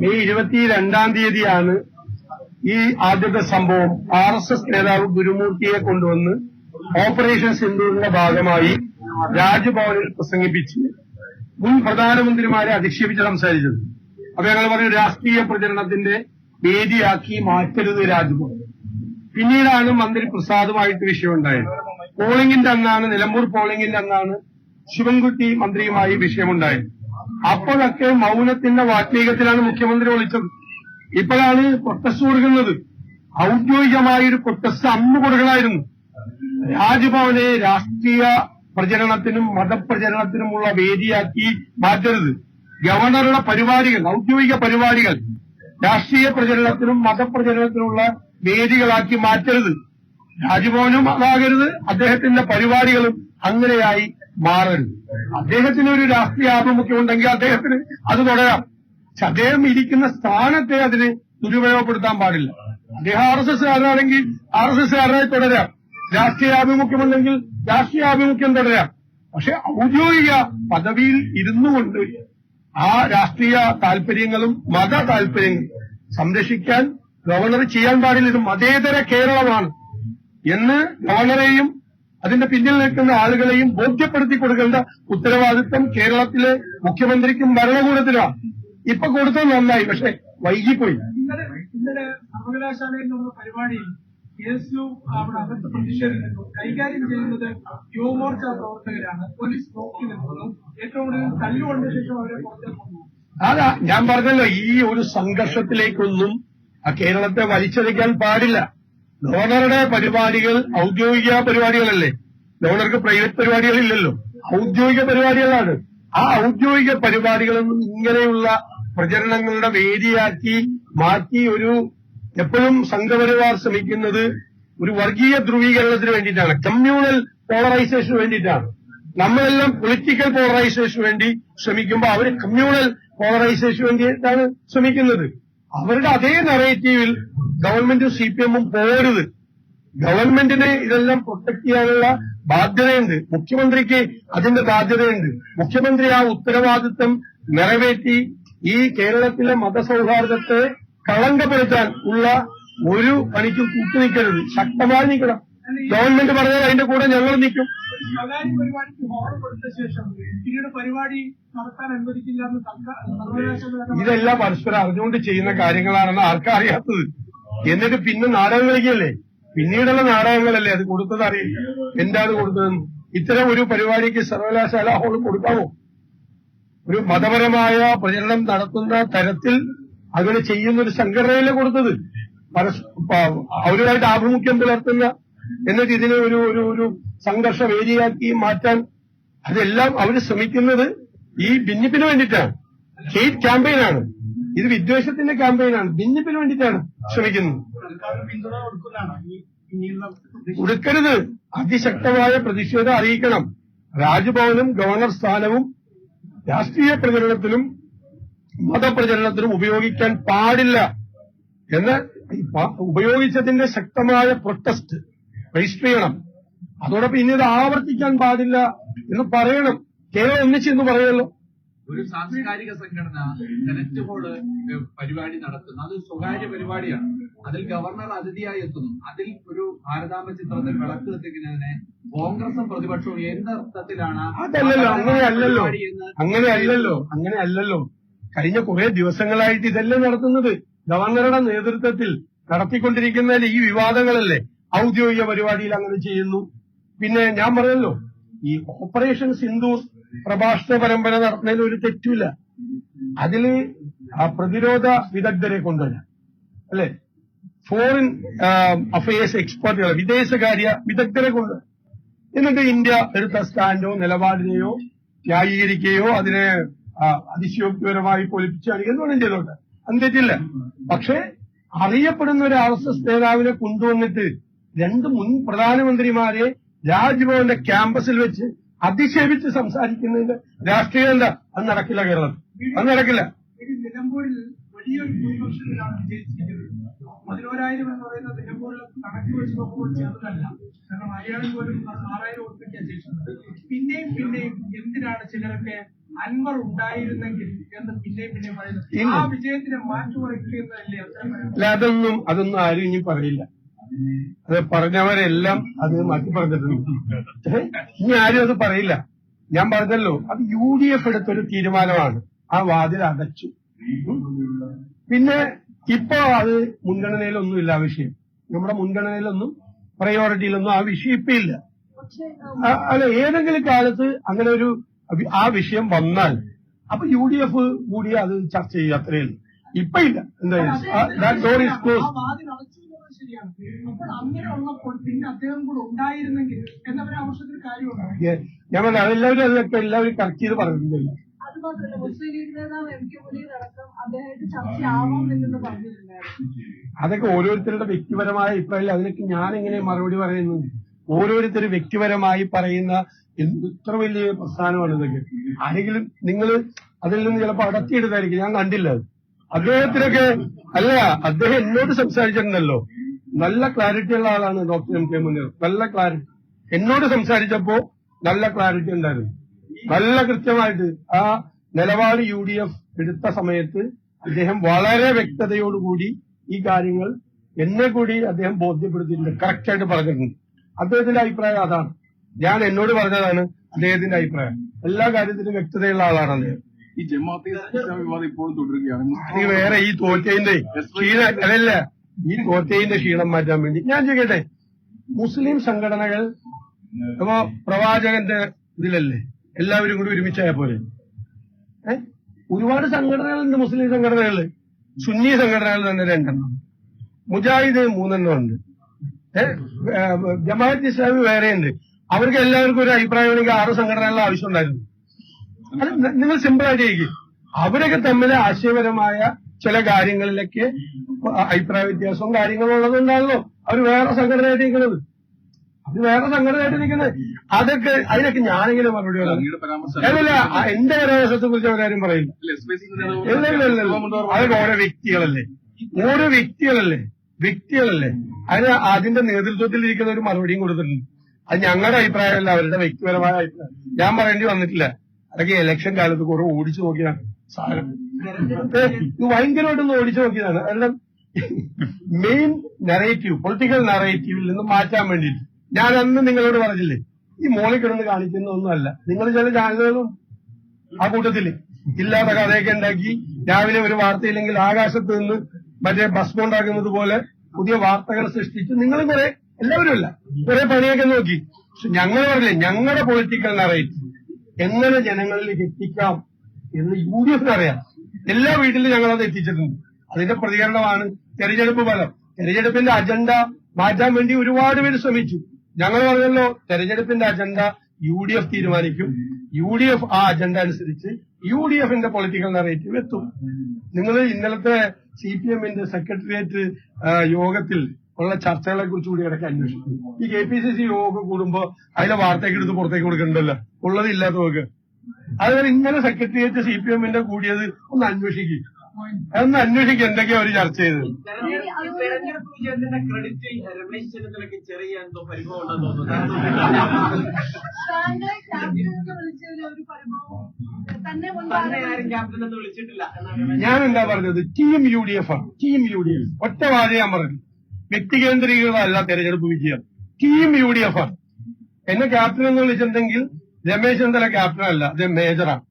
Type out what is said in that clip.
May ഇരുപത്തിരണ്ടാം തീയതിയാണ് ഈ ആദ്യത്തെ സംഭവം. ആർ എസ് എസ് നേതാവ് ഗുരുമൂർത്തിയെ കൊണ്ടുവന്ന് ഓപ്പറേഷൻ സിന്ധുവിന്റെ ഭാഗമായി രാജ്ഭവനിൽ പ്രസംഗിപ്പിച്ച് മുൻ പ്രധാനമന്ത്രിമാരെ അധിക്ഷേപിച്ച് സംസാരിച്ചത്. അപ്പൊ ഞങ്ങൾ പറഞ്ഞു രാഷ്ട്രീയ പ്രചരണത്തിന്റെ വേദിയാക്കി മാറ്റരുത് രാജ്ഭവൻ. പിന്നീടാണ് മന്ത്രി പ്രസാദുമായിട്ട് വിഷയമുണ്ടായത്. പോളിംഗിന്റെ അന്നാണ് നിലമ്പൂർ പോളിംഗിന്റെ അന്നാണ് ശിവൻകുട്ടി മന്ത്രിയുമായി വിഷയമുണ്ടായത്. അപ്പോഴൊക്കെ മൗനത്തിന്റെ വാത്മീകത്തിലാണ് മുഖ്യമന്ത്രി വിളിച്ചത്. ഇപ്പോഴാണ് പ്രൊട്ടസ്റ്റ് കൊടുക്കുന്നത്. ഔദ്യോഗികമായ ഒരു പ്രൊട്ടസ്റ്റ് അന്ന് കൊടുക്കണമായിരുന്നു. രാജ്ഭവനെ രാഷ്ട്രീയ പ്രചരണത്തിനും മതപ്രചരണത്തിനുമുള്ള വേദിയാക്കി മാറ്റരുത്. ഗവർണറുടെ പരിപാടികൾ ഔദ്യോഗിക പരിപാടികൾ രാഷ്ട്രീയ പ്രചരണത്തിനും മതപ്രചരണത്തിനുള്ള വേദികളാക്കി മാറ്റരുത്. രാജ്ഭവനും അതാകരുത്. അദ്ദേഹത്തിന്റെ പരിപാടികളും അങ്ങനെയായി മാറരുത് അദ്ദേഹത്തിന് ഒരു രാഷ്ട്രീയ ആഭിമുഖ്യം ഉണ്ടെങ്കിൽ അദ്ദേഹത്തിന് അത് തുടരാം. പക്ഷെ അദ്ദേഹം ഇരിക്കുന്ന സ്ഥാനത്തെ അതിന് ദുരുപയോഗപ്പെടുത്താൻ പാടില്ല. അദ്ദേഹം ആർ എസ് എസ് കാരനാണെങ്കിൽ ആർ എസ് എസ് കാരനായി തുടരാം. രാഷ്ട്രീയ ആഭിമുഖ്യമുണ്ടെങ്കിൽ രാഷ്ട്രീയ ആഭിമുഖ്യം തുടരാം. പക്ഷെ ഔദ്യോഗിക പദവിയിൽ ഇരുന്നു കൊണ്ട് ആ രാഷ്ട്രീയ താല്പര്യങ്ങളും മത താല്പര്യങ്ങളും സംരക്ഷിക്കാൻ ഗവർണർ ചെയ്യാൻ പാടില്ല. ഇത് മതേതര കേരളമാണ് എന്ന് ഗവർണറെയും അതിന്റെ പിന്നിൽ നിൽക്കുന്ന ആളുകളെയും ബോധ്യപ്പെടുത്തി കൊടുക്കേണ്ട ഉത്തരവാദിത്വം കേരളത്തിലെ മുഖ്യമന്ത്രിക്കും ഭരണകൂടത്തിലാണ് ഇപ്പൊ കൊടുത്തത് നന്നായി പക്ഷെ വൈകിപ്പോയി. ഇന്നലെ സർവകലാശാലയിൽ പരിപാടിയിൽ അവിടെ അകത്ത് പ്രതിഷേധിക്കുന്നു. കൈകാര്യം ചെയ്യുന്നത് യുവമോർച്ച പ്രവർത്തകരാണ്. പോലീസ് നോക്കി നിൽക്കുന്നു. ഏറ്റവും കൂടുതൽ തല്ലുകൊണ്ട ശേഷം അവരെ പുറത്തേക്ക് അതാ ഞാൻ പറഞ്ഞല്ലോ ഈ ഒരു സംഘർഷത്തിലേക്കൊന്നും കേരളത്തെ വലിച്ചെടുക്കാൻ പാടില്ല. ഗവർണറുടെ പരിപാടികൾ ഔദ്യോഗിക പരിപാടികളല്ലേ? ഗവർണർക്ക് പ്രൈവറ്റ് പരിപാടികളില്ലല്ലോ. ഔദ്യോഗിക പരിപാടികളാണ്. ആ ഔദ്യോഗിക പരിപാടികളൊന്നും ഇങ്ങനെയുള്ള പ്രചരണങ്ങളുടെ വേദിയാക്കി മാറ്റി ഒരു എപ്പോഴും സംഘപരിവാർ ശ്രമിക്കുന്നത് ഒരു വർഗീയ ധ്രുവീകരണത്തിന് വേണ്ടിയിട്ടാണ്. കമ്മ്യൂണൽ പോളറൈസേഷന് വേണ്ടിയിട്ടാണ്. നമ്മളെല്ലാം പൊളിറ്റിക്കൽ പോളറൈസേഷന് വേണ്ടി ശ്രമിക്കുമ്പോൾ അവർ കമ്മ്യൂണൽ പോളറൈസേഷന് വേണ്ടിയിട്ടാണ് ശ്രമിക്കുന്നത്. അവരുടെ അതേ നെറേറ്റീവിൽ ഗവൺമെന്റും സി പി എമ്മും പോരുത് ഗവൺമെന്റിന് ഇതെല്ലാം പ്രൊട്ടക്ട് ചെയ്യാനുള്ള ബാധ്യതയുണ്ട്. മുഖ്യമന്ത്രിക്ക് അതിന്റെ ബാധ്യതയുണ്ട്. മുഖ്യമന്ത്രി ആ ഉത്തരവാദിത്വം നിറവേറ്റി ഈ കേരളത്തിലെ മതസൗഹാർദ്ദത്തെ കളങ്കപ്പെടുത്താൻ ഉള്ള ഒരു പണിക്കും കൂട്ടുനിൽക്കരുത്. ശക്തമായി നിൽക്കണം. ഗവൺമെന്റ് പറഞ്ഞാൽ അതിന്റെ കൂടെ ഞങ്ങൾ നിൽക്കും. സ്വകാര്യ പരിപാടിക്ക് ഹോളം കൊടുത്ത ശേഷം പിന്നീട് പരിപാടി നടത്താൻ അനുവദിക്കില്ല എന്ന് സർവകലാശാല ഇതെല്ലാം പരസ്പരം അറിഞ്ഞുകൊണ്ട് ചെയ്യുന്ന കാര്യങ്ങളാണെന്ന് ആർക്കാ അറിയാത്തത് എന്നിട്ട് പിന്നെ നാടകം കളിക്കല്ലേ? പിന്നീടുള്ള നാടകങ്ങളല്ലേ അത് കൊടുത്തത് അറിയില്ല. എന്താണ് കൊടുത്തതെന്ന് ഇത്തരം ഒരു പരിപാടിക്ക് സർവകലാശാല ഹോൾ കൊടുക്കാമോ ഒരു മതപരമായ പ്രചരണം നടത്തുന്ന തരത്തിൽ അങ്ങനെ ചെയ്യുന്ന ഒരു സംഘടനയല്ലേ കൊടുത്തത്? പരസ് അവരുമായിട്ട് ആഭിമുഖ്യം പുലർത്തുന്ന എന്നിട്ട് ഇതിനെ ഒരു ഒരു ഒരു സംഘർഷ വേദിയാക്കി മാറ്റാൻ അതെല്ലാം അവർ ശ്രമിക്കുന്നത് ഈ ഭിന്നിപ്പിന് വേണ്ടിയിട്ടാണ്. സ്റ്റേറ്റ് ക്യാമ്പയിനാണ് ഇത് വിദ്വേഷത്തിന്റെ ക്യാമ്പയിനാണ് ഭിന്നിപ്പിന് വേണ്ടിയിട്ടാണ് ശ്രമിക്കുന്നത്. കൊടുക്കരുത് അതിശക്തമായ പ്രതിഷേധം അറിയിക്കണം. രാജ്ഭവനും ഗവർണർ സ്ഥാനവും രാഷ്ട്രീയ പ്രചരണത്തിലും മതപ്രചരണത്തിനും ഉപയോഗിക്കാൻ പാടില്ല. എന്ന് ഉപയോഗിച്ചതിന്റെ ശക്തമായ പ്രൊട്ടസ്റ്റ് രജിസ്റ്റർ ചെയ്യണം. അതോടൊപ്പം ഇനി ഇത് ആവർത്തിക്കാൻ പാടില്ല എന്ന് പറയണം. കേരളം ഒന്നിച്ചെന്ന് പറയുള്ളൂ. ഒരു സാംസ്കാരിക സംഘടന സെനറ്റ് ഹോൾ പരിപാടി നടത്തുന്നു. അത് സ്വകാര്യ പരിപാടിയാണ്. അതിൽ ഗവർണർ അതിഥിയായി എത്തുന്നു. അതിൽ ഒരു ഭാരതാമ ചിത്രത്തിൽ വിളക്ക് എത്തിക്കുന്നതിനെ കോൺഗ്രസും പ്രതിപക്ഷവും എന്തർത്ഥത്തിലാണ് അതല്ലല്ലോ അങ്ങനെയല്ലല്ലോ എന്ന് അങ്ങനെയല്ലല്ലോ അങ്ങനെയല്ലല്ലോ കഴിഞ്ഞ കുറെ ദിവസങ്ങളായിട്ട് ഇതെല്ലാം നടത്തുന്നത്. ഗവർണറുടെ നേതൃത്വത്തിൽ നടത്തിക്കൊണ്ടിരിക്കുന്ന ഈ വിവാദങ്ങളല്ലേ? ഔദ്യോഗിക പരിപാടിയിൽ അങ്ങനെ ചെയ്യുന്നു. പിന്നെ ഞാൻ പറഞ്ഞല്ലോ ഈ ഓപ്പറേഷൻ സിന്ധു പ്രഭാഷണ പരമ്പര നടത്തുന്നതിൽ ഒരു തെറ്റുമില്ല. അതിൽ ആ പ്രതിരോധ വിദഗ്ധരെ കൊണ്ടുവരാം. അല്ലെ? ഫോറിൻ അഫയേഴ്സ് എക്സ്പെർട്ടുകൾ വിദേശകാര്യ വിദഗ്ധരെ കൊണ്ടുവരാം. എന്നിട്ട് ഇന്ത്യ എടുത്ത സ്റ്റാൻഡോ നിലപാടിനെയോ ന്യായീകരിക്കുകയോ അതിനെ അതിശയോക്തിപരമായി പൊലിപ്പിച്ചു കാണിക്കുകയോ ഒന്നും ചെയ്തോട്ടെ അത് തെറ്റില്ല. പക്ഷേ അറിയപ്പെടുന്ന ഒരു ആർ എസ് എസ് നേതാവിനെ കൊണ്ടുവന്നിട്ട് രണ്ട് മുൻ പ്രധാനമന്ത്രിമാരെ രാജ്ഭവന്റെ ക്യാമ്പസിൽ വെച്ച് അധിക്ഷേപിച്ച് സംസാരിക്കുന്നതിന്റെ രാഷ്ട്രീയം എന്താ അത് നടക്കില്ല കേരളത്തിൽ അത് നടക്കില്ല. നിലമ്പൂരിൽ വലിയൊരു ഭൂരിപക്ഷത്തിലാണ് വിജയിച്ചിരിക്കുന്നത്. പതിനോരായിരം എന്ന് പറയുന്ന കണക്ക് വെച്ച് നോക്കുമ്പോൾ ചെറുതല്ല. കാരണം പോലും ആറായിരം പിന്നെയും പിന്നെയും എന്തിനാണ് ചിലരൊക്കെ അൻവർ ഉണ്ടായിരുന്നെങ്കിൽ എന്ന് പിന്നെയും പിന്നെയും പറയുന്നത്? ആ വിജയത്തിനെ മാറ്റിമറിക്കുന്നതല്ലേ അതൊന്നും അതൊന്നും ആരും ഇനി പറയില്ല. അത് പറഞ്ഞവരെല്ലാം അത് മാറ്റി പറഞ്ഞിട്ടുണ്ട്? ഇനി ആരും അത് പറയില്ല. ഞാൻ പറഞ്ഞല്ലോ അത് യു ഡി എഫ് എടുത്തൊരു തീരുമാനമാണ്. ആ വാതിൽ അടച്ചു. പിന്നെ ഇപ്പോ അത് മുൻഗണനയിലൊന്നുമില്ല ആ വിഷയം. നമ്മുടെ മുൻഗണനയിലൊന്നും പ്രയോറിറ്റിയിലൊന്നും ആ വിഷയം ഇപ്പൊ ഇല്ല. അല്ല ഏതെങ്കിലും കാലത്ത് അങ്ങനെ ഒരു ആ വിഷയം വന്നാൽ അപ്പൊ യു ഡി എഫ് കൂടി അത് ചർച്ച ചെയ്യുക അത്രയേ ഉള്ളൂ. ഇപ്പൊ ഇല്ല. എന്തായാലും ശരിയാണ്. അപ്പോൾ അങ്ങനെ ഉള്ളപ്പോൾ പിന്നെ അദ്ദേഹം കൂടെ ഉണ്ടായിരുന്നെങ്കിൽ അതെല്ലാവരും എല്ലാവരും കറക്റ്റ് ചെയ്ത് പറഞ്ഞിട്ടില്ല അത് മാത്രമല്ല മുസ്ലിം ലീഗ് നേതാവ് എം കെ മുനീർ അടക്കം അദ്ദേഹത്തെ ചർച്ചയാവാമെന്ന് പറഞ്ഞിട്ടുണ്ടായിരുന്നു. അതൊക്കെ ഓരോരുത്തരുടെ വ്യക്തിപരമായ അഭിപ്രായം അതിനൊക്കെ ഞാൻ എങ്ങനെ മറുപടി പറയുന്നത് ഓരോരുത്തർ വ്യക്തിപരമായി പറയുന്ന എത്ര ഇത്ര വലിയ പ്രസ്ഥാനമാണ് ഇതൊക്കെ. ആരെങ്കിലും നിങ്ങൾ അതിൽ നിന്ന് ചിലപ്പോൾ അടക്കിയെടുത്തായിരിക്കും ഞാൻ കണ്ടില്ല അത്. അദ്ദേഹത്തിനൊക്കെ അല്ല അദ്ദേഹം എന്നോട് സംസാരിച്ചിട്ടുണ്ടല്ലോ. നല്ല ക്ലാരിറ്റി ഉള്ള ആളാണ് ഡോക്ടർ എം കെ മുനീർ നല്ല ക്ലാരിറ്റി എന്നോട് സംസാരിച്ചപ്പോ നല്ല ക്ലാരിറ്റി ഉണ്ടായിരുന്നു. നല്ല കൃത്യമായിട്ട് ആ നിലപാട് യു ഡി എഫ് എടുത്ത സമയത്ത് അദ്ദേഹം വളരെ വ്യക്തതയോടുകൂടി ഈ കാര്യങ്ങൾ എന്നെ കൂടി അദ്ദേഹം ബോധ്യപ്പെടുത്തിയിട്ടുണ്ട്. കറക്റ്റായിട്ട് പറഞ്ഞിട്ടുണ്ട്. അദ്ദേഹത്തിന്റെ അഭിപ്രായം അതാണ്. ഞാൻ എന്നോട് പറഞ്ഞതാണ് അദ്ദേഹത്തിന്റെ അഭിപ്രായം. എല്ലാ കാര്യത്തിലും വ്യക്തതയുള്ള ആളാണ് അദ്ദേഹം. ഈ ജമാഅത്തെ ഇസ്ലാം വിവാദം ഇപ്പോഴും തുടരുകയാണ്. വേറെ ഈ തോറ്റയിന്റെ അതല്ല. ഈ കോട്ടയിന്റെ ക്ഷീണം മാറ്റാൻ വേണ്ടി. ഞാൻ ചോദിക്കട്ടെ മുസ്ലിം സംഘടനകൾ അപ്പോ പ്രവാചകന്റെ ഇതിലല്ലേ എല്ലാവരും കൂടി ഒരുമിച്ചായ പോലെ ഏഹ് ഒരുപാട് സംഘടനകളുണ്ട് മുസ്ലിം സംഘടനകൾ സുന്നി സംഘടനകൾ തന്നെ രണ്ടെണ്ണം. മുജാഹിദ് മൂന്നെണ്ണം ഉണ്ട് ജമാഅത്ത് ഇസ്ലാമി വേറെയുണ്ട്. അവർക്ക് എല്ലാവർക്കും ഒരു അഭിപ്രായമാണെങ്കിൽ ആറ് സംഘടനകളുടെ ആവശ്യം ഉണ്ടായിരുന്നു. അത് നിങ്ങൾ സിമ്പിൾ ആയിട്ട് ചെയ്യും അവരൊക്കെ തമ്മിൽ ആശയപരമായ ചില കാര്യങ്ങളിലൊക്കെ അഭിപ്രായ വ്യത്യാസവും കാര്യങ്ങളും ഉള്ളതുകൊണ്ടാണല്ലോ അവർ വേറെ സംഘടനയായിട്ട് നിൽക്കുന്നത്. അത് വേറെ സംഘടനയായിട്ട് നിൽക്കുന്നത്. അതൊക്കെ അതിനൊക്കെ ഞാനെങ്കിലും മറുപടി അല്ലല്ല എന്റെ പരാമർശത്തെ കുറിച്ച് അവരാരും പറയില്ല. അതൊക്കെ ഓരോ വ്യക്തികളല്ലേ? ഓരോ വ്യക്തികളല്ലേ? വ്യക്തികളല്ലേ? അതിന് അതിന്റെ നേതൃത്വത്തിൽ ഇരിക്കുന്ന ഒരു മറുപടിയും കൊടുത്തിട്ടുണ്ട്. അത് ഞങ്ങളുടെ അഭിപ്രായമല്ല അവരുടെ വ്യക്തിപരമായ അഭിപ്രായം. ഞാൻ പറയേണ്ടി വന്നിട്ടില്ല. അതൊക്കെ ഇലക്ഷൻ കാലത്ത് കുറെ ഓടിച്ചു നോക്കിയതാണ് സാധനം. ഇത് ഭയങ്കരമായിട്ടൊന്ന് ഓടിച്ചു നോക്കിയതാണ്. കാരണം മെയിൻ നെറേറ്റീവ് പൊളിറ്റിക്കൽ നെറേറ്റീവിൽ നിന്ന് മാറ്റാൻ വേണ്ടിയിട്ട്. ഞാൻ അന്ന് നിങ്ങളോട് പറഞ്ഞില്ലേ ഈ മോളിൽ കിടന്ന് കാണിക്കുന്ന ഒന്നുമല്ല നിങ്ങൾ ചില ചാനലുകളും ആ കൂട്ടത്തിൽ ഇല്ലാത്ത കഥയൊക്കെ ഉണ്ടാക്കി രാവിലെ ഒരു വാർത്തയില്ലെങ്കിൽ ആകാശത്ത് നിന്ന് മറ്റേ ബസ് ഉണ്ടാക്കുന്നത് പോലെ പുതിയ വാർത്തകൾ സൃഷ്ടിച്ച് നിങ്ങൾ കുറെ എല്ലാവരും അല്ല കുറെ പണിയൊക്കെ നോക്കി. പക്ഷെ ഞങ്ങൾ പറഞ്ഞില്ലേ ഞങ്ങളുടെ പൊളിറ്റിക്കൽ നറേറ്റ് എങ്ങനെ ജനങ്ങളിലേക്ക് എത്തിക്കാം എന്ന് യു ഡി എഫിന് അറിയാം. എല്ലാ വീട്ടിലും ഞങ്ങൾ അത് എത്തിച്ചിട്ടുണ്ട്. അതിന്റെ പ്രതികരണമാണ് തെരഞ്ഞെടുപ്പ് ഫലം. തെരഞ്ഞെടുപ്പിന്റെ അജണ്ട മാറ്റാൻ വേണ്ടി ഒരുപാട് പേര് ശ്രമിച്ചു. ഞങ്ങൾ പറഞ്ഞല്ലോ തെരഞ്ഞെടുപ്പിന്റെ അജണ്ട യു ഡി എഫ് തീരുമാനിക്കും. യു ഡി എഫ് ആ അജണ്ട അനുസരിച്ച് യു ഡി എഫിന്റെ പൊളിറ്റിക്കൽ നറേറ്റീവ് എത്തും. നിങ്ങൾ ഇന്നലത്തെ സി പി എമ്മിന്റെ സെക്രട്ടേറിയറ്റ് യോഗത്തിൽ ഉള്ള ചർച്ചകളെ കുറിച്ച് കൂടി ഇടയ്ക്ക് അന്വേഷിക്കും. ഈ കെ പി സി സി യോഗം കൂടുമ്പോ അതിലെ വാർത്തയൊക്കെ എടുത്ത് പുറത്തേക്ക് കൊടുക്കണ്ടല്ലോ? ഉള്ളതില്ലാത്തവർക്ക് അതുപോലെ ഇന്നലെ സെക്രട്ടേറിയറ്റ് സി പി എമ്മിന്റെ കൂടിയത് ഒന്ന് അന്വേഷിക്കും. അതൊന്ന് അന്വേഷിക്കും എന്തൊക്കെയാ അവർ ചർച്ച ചെയ്തത്. ഞാൻ എന്താ പറഞ്ഞത്? ടീം യു ഡി എഫ് ആണ്. Team U D F. ഒറ്റ വാഴ ഞാൻ പറഞ്ഞു വ്യക്തികേന്ദ്രീകൃതമല്ല തെരഞ്ഞെടുപ്പ് വിജയം. ടീം യു ഡി എഫ് ആണ്. എന്നെ ക്യാപ്റ്റൻ എന്ന് വിളിച്ചിട്ടുണ്ടെങ്കിൽ രമേശ് ചെന്നിത്തല ക്യാപ്റ്റൻ അല്ല അദ്ദേഹം മേജറാണ്